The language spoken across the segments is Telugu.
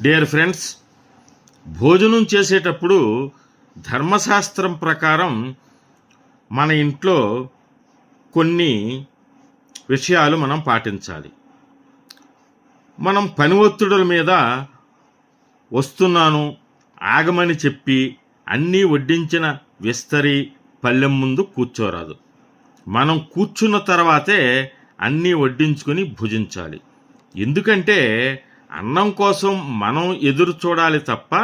డియర్ ఫ్రెండ్స్ భోజనం చేసేటప్పుడు ధర్మశాస్త్రం ప్రకారం మన ఇంట్లో కొన్ని విషయాలు మనం పాటించాలి. మనం పని ఒత్తిడుల మీద వస్తున్నాను ఆగమని చెప్పి అన్నీ వడ్డించిన విస్తరి పళ్ళెం ముందు కూర్చోరాదు. మనం కూర్చున్న తర్వాతే అన్నీ వడ్డించుకొని భుజించాలి. ఎందుకంటే అన్నం కోసం మనం ఎదురు చూడాలి తప్ప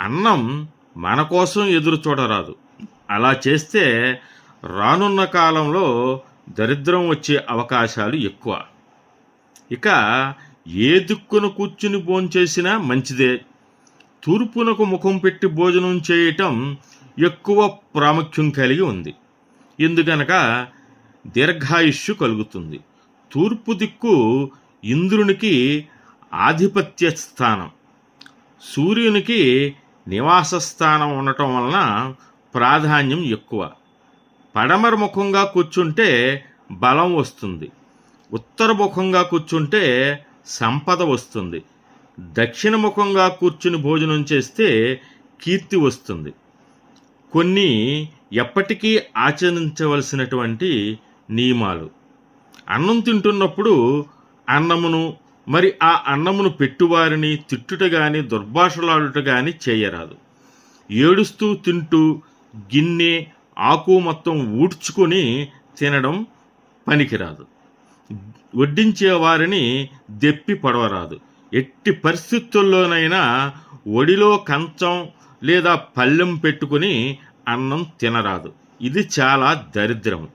అన్నం మన కోసం ఎదురు చూడరాదు. అలా చేస్తే రానున్న కాలంలో దరిద్రం వచ్చే అవకాశాలు ఎక్కువ. ఇక ఏ దిక్కున కూర్చుని భోంచేసినా మంచిదే. తూర్పునకు ముఖం పెట్టి భోజనం చేయటం ఎక్కువ ప్రాముఖ్యం కలిగి ఉంది. ఎందుకనక దీర్ఘాయుష్యు కలుగుతుంది. తూర్పు దిక్కు ఇంద్రునికి ఆధిపత్య స్థానం. సూర్యునికి నివాస స్థానం ఉండటం వలన ప్రాధాన్యం ఎక్కువ. పడమర ముఖంగా కూర్చుంటే బలం వస్తుంది. ఉత్తర ముఖంగా కూర్చుంటే సంపద వస్తుంది. దక్షిణ ముఖంగా కూర్చుని భోజనం చేస్తే కీర్తి వస్తుంది. కొన్ని ఎప్పటికీ ఆచరించవలసినటువంటి నియమాలు. అన్నం తింటున్నప్పుడు అన్నమును మరి ఆ అన్నమును పెట్టువారిని తిట్టుట గాని దుర్భాషలాడుట గాని చేయరాదు. ఏడుస్తూ తింటూ గిన్నె ఆకు మొత్తం ఊడ్చుకొని తినడం పనికిరాదు. వడ్డించే వారిని దెప్పి పడవరాదు. ఎట్టి పరిస్థితుల్లోనైనా ఒడిలో కంచం లేదా పళ్ళెం పెట్టుకుని అన్నం తినరాదు. ఇది చాలా దరిద్రం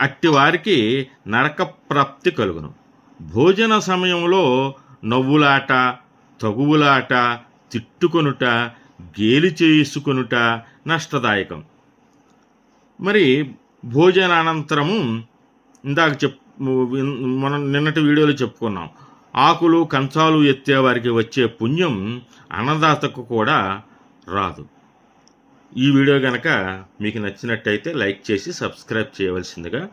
అట్టి వారికి నరక ప్రాప్తి కలుగును. భోజన సమయంలో నవ్వులాట తగువులాట తిట్టుకొనుట గేలి చేసుకొనుట నష్టదాయకం. మరి భోజనానంతరము ఇందాక చెప్ మనం నిన్నటి వీడియోలో చెప్పుకున్నాం. ఆకులు కంచాలు ఎత్తే వారికి వచ్చే పుణ్యం అన్నదాతకు కూడా రాదు. ఈ వీడియో కనుక మీకు నచ్చినట్టయితే లైక్ చేసి సబ్స్క్రైబ్ చేయవలసిందిగా